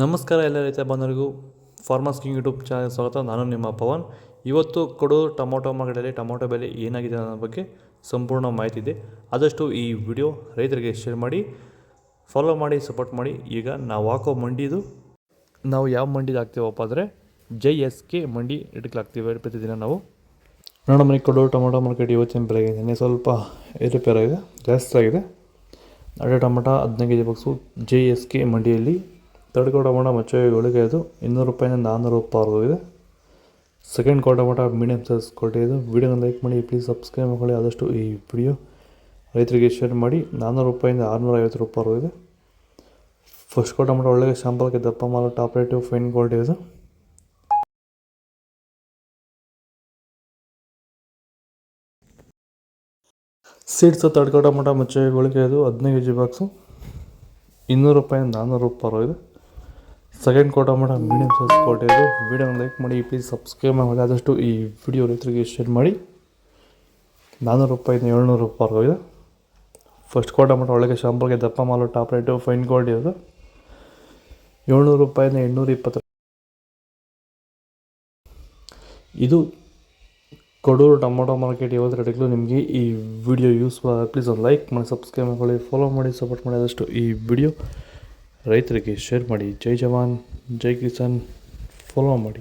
ನಮಸ್ಕಾರ ಎಲ್ಲ ರೈತ ಬಂದವರಿಗೂ ಫಾರ್ಮರ್ಸ್ ಕಿಂಗ್ ಯೂಟ್ಯೂಬ್ ಚಾನಲ್ ಸ್ವಾಗತ. ನಾನು ನಿಮ್ಮ ಪವನ್. ಇವತ್ತು ಕೊಡೋ ಟೊಮೊಟೊ ಮಾರ್ಕೆಟಲ್ಲಿ ಟೊಮೊಟೊ ಬೆಲೆ ಏನಾಗಿದೆ ಅನ್ನೋ ಬಗ್ಗೆ ಸಂಪೂರ್ಣ ಮಾಹಿತಿ ಇದೆ. ಆದಷ್ಟು ಈ ವಿಡಿಯೋ ರೈತರಿಗೆ ಶೇರ್ ಮಾಡಿ ಫಾಲೋ ಮಾಡಿ ಸಪೋರ್ಟ್ ಮಾಡಿ. ಈಗ ನಾವು ಹಾಕೋ ಮಂಡಿದು ನಾವು ಯಾವ ಮಂಡಿದು ಹಾಕ್ತೀವಪ್ಪ ಅಂದರೆ ಜೈ ಎಸ್ ಕೆ ಮಂಡಿ ರೇಟ್ಗೆ ಹಾಕ್ತೀವಿ ಪ್ರತಿದಿನ ನಾವು. ನೋಡೋ ಮನೆ ಕೊಡೋ ಟೊಮೊಟೊ ಮಾರ್ಕೆಟ್ ಇವತ್ತಿನ ಬೆಲೆಗೆ ನಿನ್ನೆ ಸ್ವಲ್ಪ ಏರುಪೇರಾಗಿದೆ, ಜಾಸ್ತಿ ಆಗಿದೆ. ನಾಳೆ ಟೊಮೊಟೊ ಹದಿನೈದು K G box J S K ಮಂಡಿಯಲ್ಲಿ third tomato ಮಚ್ಚೆ ಗಳಿಗೆ ಅದು ಇನ್ನೂರು ರೂಪಾಯಿಂದ ನಾನ್ನೂರು ರೂಪಾಯಿ ಇದೆ. ಸೆಕೆಂಡ್ ಕೋ ಮಠ ಮೀಡಿಯಮ್ ಸೈಜ್ ಕೊಟ್ಟೆ ಇದು. ವಿಡಿಯೋನ ಲೈಕ್ ಮಾಡಿ ಪ್ಲೀಸ್ ಸಬ್ಸ್ಕ್ರೈಬ್ ಮಾಡ್ಕೊಳ್ಳಿ. ಆದಷ್ಟು ಈ ವಿಡಿಯೋ ರೈತರಿಗೆ ಶೇರ್ ಮಾಡಿ. ನಾನ್ನೂರು ರೂಪಾಯಿಂದ ಆರುನೂರ ಐವತ್ತು ರೂಪಾಯಿ ಇದೆ. ಫಸ್ಟ್ ಕೋ ಟೊಮೊಟೊ ಒಳ್ಳೆಯ ಶಾಂಪಲ್ಗೆ ದಪ್ಪ ಮಾಲು ಟಾಪ್ ರೇಟು ಫೈನ್ ಕ್ವಾಲಿಟಿ ಇದು. ಸೀಡ್ಸು ತಡ್ಕೋಟ ಟೊಮೊಟೊ ಮಚ್ಚೆಗಳಿಗೆ ಅದು ಹದಿನೈದು ಕೆ ಜಿ ಬಾಕ್ಸು ಇನ್ನೂರು ರೂಪಾಯಿಂದ ನಾನ್ನೂರು ರೂಪಾಯಿ ಇದೆ. ಸೆಕೆಂಡ್ ಕೋಟ ಮಾಡ ಮೀಡಿಯಮ್ ಸೈಜ್ ಕೋಟೆ ಇದು. ವೀಡಿಯೋನ ಲೈಕ್ ಮಾಡಿ ಪ್ಲೀಸ್ ಸಬ್ಸ್ಕ್ರೈಬ್ ಮಾಡಿ. ಆದಷ್ಟು ಈ ವಿಡಿಯೋ ರೈತರಿಗೆ ಶೇರ್ ಮಾಡಿ. ನಾನ್ನೂರು ರೂಪಾಯಿಂದ ಏಳ್ನೂರು ಇದು. ಫಸ್ಟ್ ಕೋಟ ಮಾಡ ಒಳಗೆ ಶಾಂಪಲ್ಗೆ ದಪ್ಪ ಮಾಲು ಟಾಪ್ ರೇಟು ಫೈನ್ ಕ್ವಾಲಿಟಿ ಇರೋದು ಏಳ್ನೂರು ರೂಪಾಯಿಂದ ಎಂಟುನೂರ ಇಪ್ಪತ್ತು ಇದು ಕೊಡೂರು ಟೊಮೊಟೊ ಮಾರ್ಕೆಟ್ ಇವತ್ತು ರೇಟ್ಗಳು ನಿಮಗೆ ಈ ವಿಡಿಯೋ ಯೂಸ್ಫುಲ್ ಪ್ಲೀಸ್ ಒಂದು ಲೈಕ್ ಮಾಡಿ ಸಬ್ಸ್ಕ್ರೈಬ್ ಮಾಡಿ ಫಾಲೋ ಮಾಡಿ ಸಪೋರ್ಟ್ ಮಾಡಿ. ಆದಷ್ಟು ಈ ವಿಡಿಯೋ ರೈತರಿಗೆ ಶೇರ್ ಮಾಡಿ. ಜೈ ಜವಾನ್ ಜೈ ಕಿಸಾನ್ ಫಾಲೋ ಮಾಡಿ.